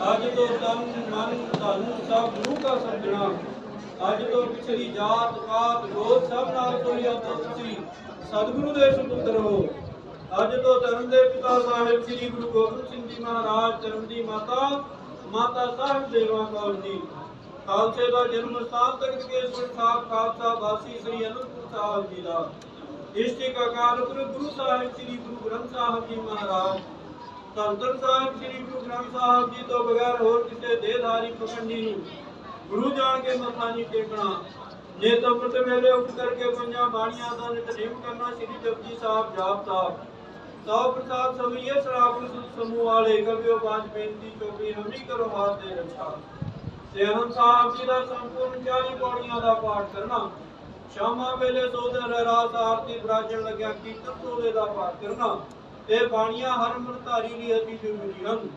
ਅੱਜ ਤੋਂ ਤਨ ਮਨ ਧਨ ਸਭ ਗੁਰੂ ਕਾ ਸਮਝਣਾ। ਅੱਜ ਤੋਂ ਪਿਛਲੀ ਜਾਤ ਪਾਤ ਗੋਤ ਸਭ ਨਾਲ ਕੋਈ ਆਪੋ ਸਤਿਗੁਰੂ ਦੇ ਸੁਪੁੱਤਰ ਹੋ। ਅੱਜ ਤੋਂ ਧਰਮ ਦੇ ਪਿਤਾ ਸਾਹਿਬ ਸ੍ਰੀ ਗੁਰੂ ਗੋਬਿੰਦ ਸਿੰਘ ਜੀ ਮਹਾਰਾਜ, ਧਰਮ ਦੀ ਮਾਤਾ ਮਾਤਾ ਸਾਹਿਬ ਦੇਵਾ ਕੌਰ ਜੀ। ਖਾਲਸੇ ਦਾ ਜਨਮ ਸਥਾਨ ਤਖਤ ਕੇਸਗੜ੍ਹ ਖਾਲਸਾ ਵਾਸੀ ਸ੍ਰੀ ਅਨੰਦਪੁਰ ਸਾਹਿਬ ਜੀ ਦਾ। ਇਸ਼ਟਿਕ ਅਕਾਲ ਪੁਰਖ ਗੁਰੂ ਸਾਹਿਬ ਸ੍ਰੀ ਗੁਰੂ ਗ੍ਰੰਥ ਸਾਹਿਬ ਜੀ ਮਹਾਰਾਜ ਧੰਨ ਸਾਹਿਬ ਸ੍ਰੀ ਗੁਰੂ ਗ੍ਰੰਥ ਸਾਹਿਬ ਜੀ ਤੋਂ ਬਗੈਰ ਹੋਰ ਕਿਸੇ ਦੇਹਧਾਰੀ ਪਖੰਡੀ ਨੂੰ ਗੁਰੂ ਜਾਣ ਕੇ ਮੱਥਾ ਨਹੀਂ ਟੇਕਣਾ। ਜੇ ਅੰਮ੍ਰਿਤ ਵੇਲੇ ਉੱਠ ਕਰਕੇ ਪੰਜਾਂ ਬਾਣੀਆਂ ਦਾ ਨਿਤਨੇਮ ਕਰਨਾ ਸ੍ਰੀ ਜਪਜੀ ਸਾਹਿਬ ਜਾਪ ਸਾਹਿਬ ਸੌ ਪ੍ਰਸਾਦ ਸਮੀਏ, ਸਰਾਵਣ ਸਮੂਹ ਵਾਲੇ ਕਬਿਓ ਬਾਜ ਬੇਨਤੀ ਚੋਪੀ ਹਮੀ ਕਰੋ ਹਾਥ ਦੇ ਰੱਖਾ ਤੇ ਅਨੰਦ ਸਾਹਿਬ ਜੀ ਦਾ ਸੰਪੂਰਨ 40 ਪੌੜੀਆਂ ਦਾ ਪਾਠ ਕਰਨਾ। ਸ਼ਾਮਾਂ ਵੇਲੇ ਸੋਦਰ ਰਾਤ ਆਰਤੀ, ਬਰਾਜਣ ਲੱਗਿਆ ਕੀਰਤਨ ਸੋਦੇ ਦਾ ਪਾਠ ਕਰਨਾ। ਇਹ ਬਾਣੀਆਂ ਹਰ ਮਨ ਲਈ ਅਤੀ ਜ਼ਰੂਰੀ ਹਨ।